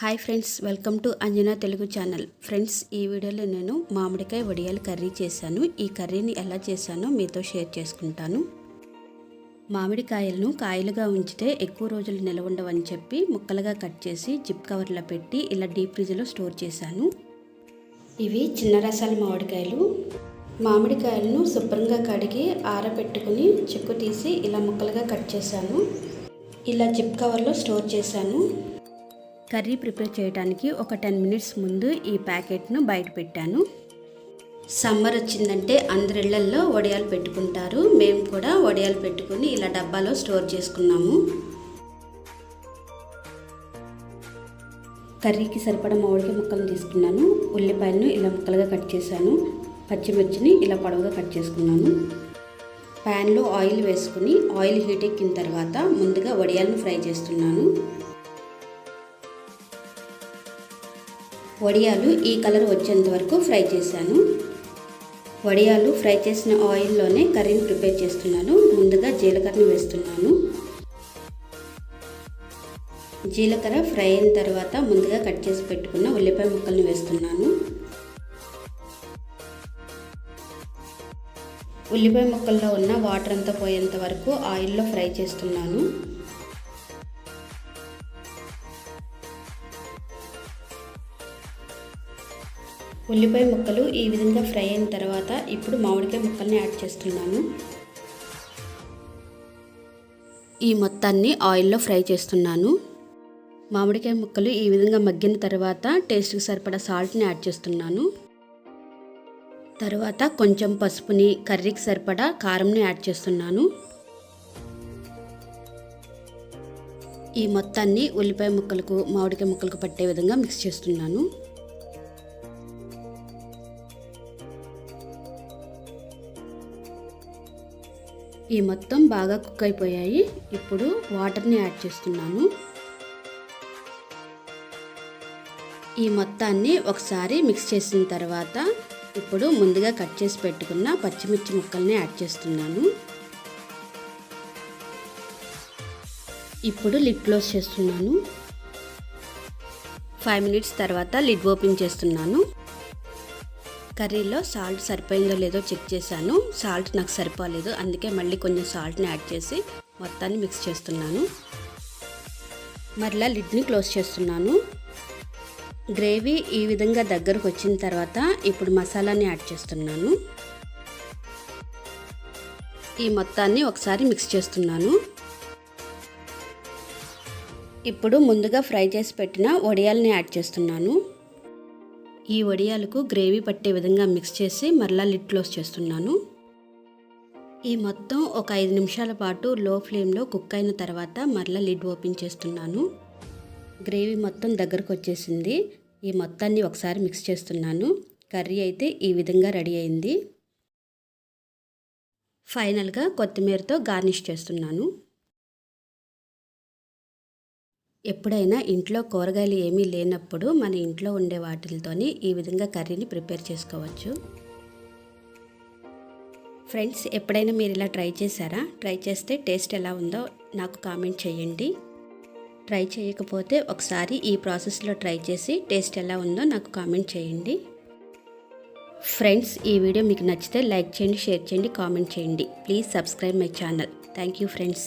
Hi friends welcome to Anjana Telugu channel. Friends ఈ వీడియోలో నేను మామిడికాయ వడియాలు కర్రీ చేశాను. ఈ కర్రీని ఎలా చేశానో మీతో షేర్ చేసుకుంటాను. మామిడికాయలను కాయలుగా ఉంచితే ఎక్కువ రోజులు నిలవ ఉండవని చెప్పి ముక్కలుగా కట్ చేసి జిప్ కవర్లో పెట్టి ఇలా డీప్ ఫ్రిడ్జ్లో స్టోర్ చేశాను. ఇవి చిన్న రసాల మామిడికాయలు. మామిడికాయలను శుభ్రంగా కడిగి ఆరబెట్టుకుని చెక్కు తీసి ఇలా ముక్కలుగా కట్ చేశాను. ఇలా జిప్ కవర్లో స్టోర్ చేశాను. కర్రీ ప్రిపేర్ చేయడానికి ఒక టెన్ మినిట్స్ ముందు ఈ ప్యాకెట్ను బయట పెట్టాను. సమ్మర్ వచ్చిందంటే అందరిళ్ళల్లో వడియాలు పెట్టుకుంటారు. మేము కూడా వడియాలు పెట్టుకుని ఇలా డబ్బాలో స్టోర్ చేసుకున్నాము. కర్రీకి సరిపడా మామిడికి ముక్కలు తీసుకున్నాను. ఉల్లిపాయలను ఇలా ముక్కలుగా కట్ చేశాను. పచ్చిమిర్చిని ఇలా పొడవుగా కట్ చేసుకున్నాను. ప్యాన్లో ఆయిల్ వేసుకుని ఆయిల్ హీట్ ఎక్కిన తర్వాత ముందుగా వడియాలను ఫ్రై చేస్తున్నాను. వడియాలు ఈ కలర్ వచ్చేంత వరకు ఫ్రై చేశాను. వడియాలు ఫ్రై చేసిన ఆయిల్లోనే కర్రీని ప్రిపేర్ చేస్తున్నాను. ముందుగా జీలకర్రని వేస్తున్నాను. జీలకర్ర ఫ్రై అయిన తర్వాత ముందుగా కట్ చేసి పెట్టుకున్న ఉల్లిపాయ ముక్కల్ని వేస్తున్నాను. ఉల్లిపాయ ముక్కల్లో ఉన్న వాటర్ అంతా పోయేంత వరకు ఆయిల్లో ఫ్రై చేస్తున్నాను. ఉల్లిపాయ ముక్కలు ఈ విధంగా ఫ్రై అయిన తర్వాత ఇప్పుడు మామిడికాయ ముక్కల్ని యాడ్ చేస్తున్నాను. ఈ మొత్తాన్ని ఆయిల్లో ఫ్రై చేస్తున్నాను. మామిడికాయ ముక్కలు ఈ విధంగా మగ్గిన తర్వాత టేస్ట్కి సరిపడా సాల్ట్ని యాడ్ చేస్తున్నాను. తర్వాత కొంచెం పసుపుని కర్రీకి సరిపడా కారంని యాడ్ చేస్తున్నాను. ఈ మొత్తాన్ని ఉల్లిపాయ ముక్కలకు మామిడికాయ ముక్కలకు పట్టే విధంగా మిక్స్ చేస్తున్నాను. ఈ మొత్తం బాగా కుక్ అయిపోయాయి. ఇప్పుడు వాటర్ని యాడ్ చేస్తున్నాను. ఈ మొత్తాన్ని ఒకసారి మిక్స్ చేసిన తర్వాత ఇప్పుడు ముందుగా కట్ చేసి పెట్టుకున్న పచ్చిమిర్చి ముక్కల్ని యాడ్ చేస్తున్నాను. ఇప్పుడు లిడ్ క్లోజ్ చేస్తున్నాను. ఫైవ్ మినిట్స్ తర్వాత లిడ్ ఓపెన్ చేస్తున్నాను. కర్రీలో సాల్ట్ సరిపోయిందో లేదో చెక్ చేశాను. సాల్ట్ నాకు సరిపోలేదు. అందుకే మళ్ళీ కొంచెం సాల్ట్ని యాడ్ చేసి మొత్తాన్ని మిక్స్ చేస్తున్నాను. మరలా లిడ్ని క్లోజ్ చేస్తున్నాను. గ్రేవీ ఈ విధంగా దగ్గరకు వచ్చిన తర్వాత ఇప్పుడు మసాలాని యాడ్ చేస్తున్నాను. ఈ మొత్తాన్ని ఒకసారి మిక్స్ చేస్తున్నాను. ఇప్పుడు ముందుగా ఫ్రై చేసి పెట్టిన వడియాల్ని యాడ్ చేస్తున్నాను. ఈ వడియాలకు గ్రేవీ పట్టే విధంగా మిక్స్ చేసి మరలా లిడ్ క్లోజ్ చేస్తున్నాను. ఈ మొత్తం ఒక ఐదు నిమిషాల పాటు లో ఫ్లేమ్లో కుక్ అయిన తర్వాత మరలా లిడ్ ఓపెన్ చేస్తున్నాను. గ్రేవీ మొత్తం దగ్గరకు వచ్చేసింది. ఈ మొత్తాన్ని ఒకసారి మిక్స్ చేస్తున్నాను. కర్రీ అయితే ఈ విధంగా రెడీ అయింది. ఫైనల్గా కొత్తిమీరతో గార్నిష్ చేస్తున్నాను. ఎప్పుడైనా ఇంట్లో కూరగాయలు ఏమీ లేనప్పుడు మన ఇంట్లో ఉండే వాటితోని ఈ విధంగా కర్రీని ప్రిపేర్ చేసుకోవచ్చు. ఫ్రెండ్స్ ఎప్పుడైనా మీరు ఇలా ట్రై చేశారా? ట్రై చేస్తే టేస్ట్ ఎలా ఉందో నాకు కామెంట్ చేయండి. ట్రై చేయకపోతే ఒకసారి ఈ ప్రాసెస్లో ట్రై చేసి టేస్ట్ ఎలా ఉందో నాకు కామెంట్ చేయండి. ఫ్రెండ్స్ ఈ వీడియో మీకు నచ్చితే లైక్ చేయండి షేర్ చేయండి కామెంట్ చేయండి. Please subscribe my channel. Thank you friends.